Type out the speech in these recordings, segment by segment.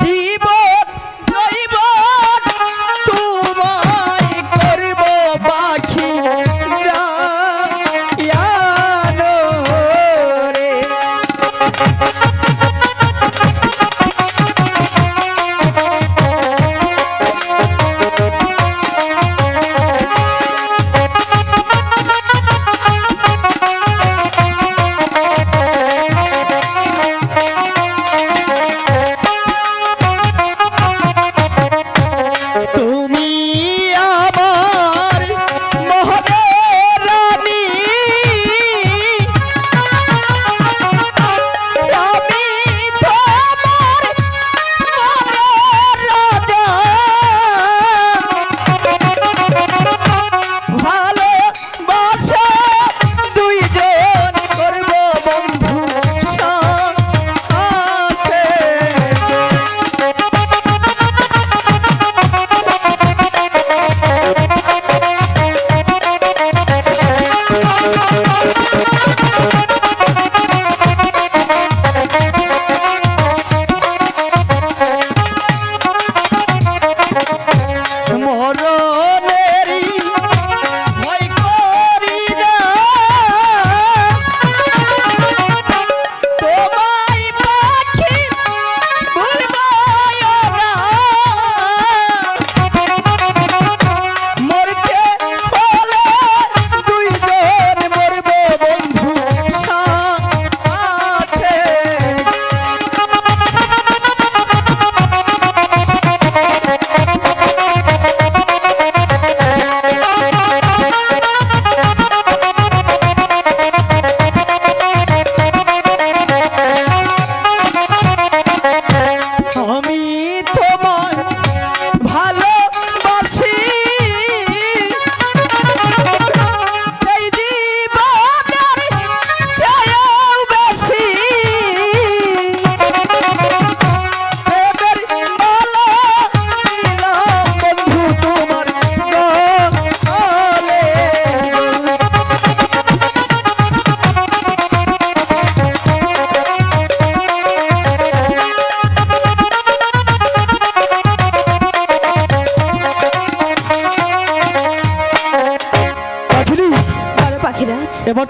জীবন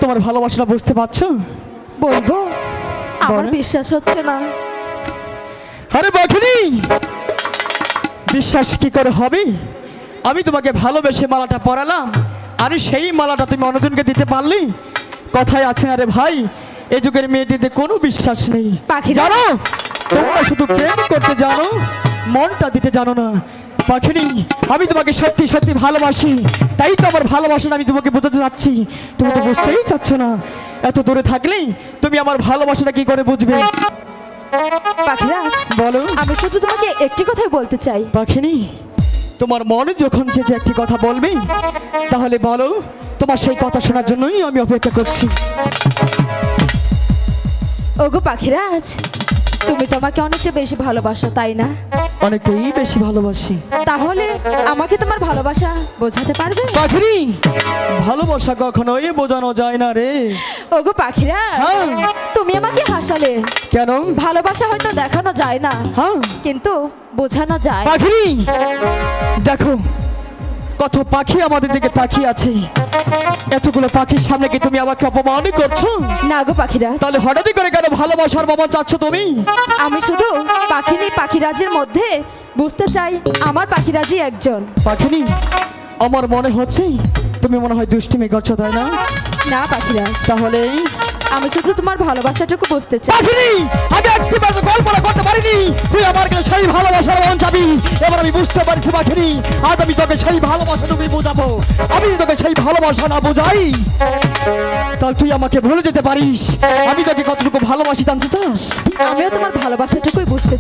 তোমার ভালোবাসাটা বুঝতে পারছ? বলব আমার বিশ্বাস হচ্ছে না। আরে বাঘিনী বিশ্বাস কি করে হবে? আমি তোমাকে ভালোবেসে মালাটা পরালাম আরে সেই মালাটা তুমি অন্যজনকে দিতে পারলি? কথায় আছে আরে ভাই এ যুগের মেয়েদের কোনো বিশ্বাস নেই। জানো তোমরা শুধু প্রেম করতে জানো মনটা দিতে জানো না। পাখিনি। আমি তোমাকে সত্যি সত্যি ভালোবাসি। তাই তো আমার ভালোবাসাটা আমি তোমাকে বোঝাতে চাচ্ছি। তুমি তো বুঝতেই চাচ্ছ না। এত দূরে থাকলেই তুমি আমার ভালোবাসাটা কি করে বুঝবে? পাখিরাজ বলো। আমি শুধু তোমাকে একটি কথাই বলতে চাই। পাখিনি তোমার মনে যখন চেয়েছে একটি কথা বলবে তাহলে বলো তোমার সেই কথা শোনার জন্যই আমি অপেক্ষা করছি। ওগো পাখিরাজ তুমি তোমাকে অনেকটা বেশি ভালোবাসো তাই না? অনেকটাই বেশি ভালোবাসি। তাহলে আমাকে তোমার ভালোবাসা বোঝাতে পারবে? পাখিনি ভালোবাসা কখনোই বোঝানো যায় না রে। ওগো পাখিরাজ হ্যাঁ। তুমি আমাকে হাসালে। কেন? ভালোবাসা হয়তো দেখানো যায় না হ্যাঁ। কিন্তু বোঝানো যায়। পাখিনি দেখো কত পাখি আমাদের দিকে তাকিয়ে আছে? এতগুলো পাখির সামনে কি তুমি আমাকে অপমান করছ? না গো পাখিরাজ তাহলে হঠাৎই করে কেন ভালোবাসার বাবা চাচ্ছ তুমি? আমি শুধু পাখিনি পাখিরাজের মধ্যে বুঝতে চাই আমার পাখিরাজি একজন। পাখিনি? আমার মনে হচ্ছে তুমি মনে হয় দুষ্টিমি করছ তাই না? না পাখিরাজ তাহলে আমি শুধু তোমার ভালোবাসাটুকু বুঝতে চাই। পাখিনি! আমি একটিবার পারিনি। তুই আমার কাছে সেই ভালোবাসার মন চাবি। এবার আমি বুঝতে পারছি পাখিনি আজ আমি তোকে সেই ভালোবাসা তুমি বোঝাবো। আমি তোকে সেই ভালোবাসা না বোঝাই, তাহলে তুই আমাকে ভুলে যেতে পারিস। আমি তোকে কতটুকু ভালোবাসি জানতে চাস? আমিও তোমার ভালোবাসাটুকুই বুঝতে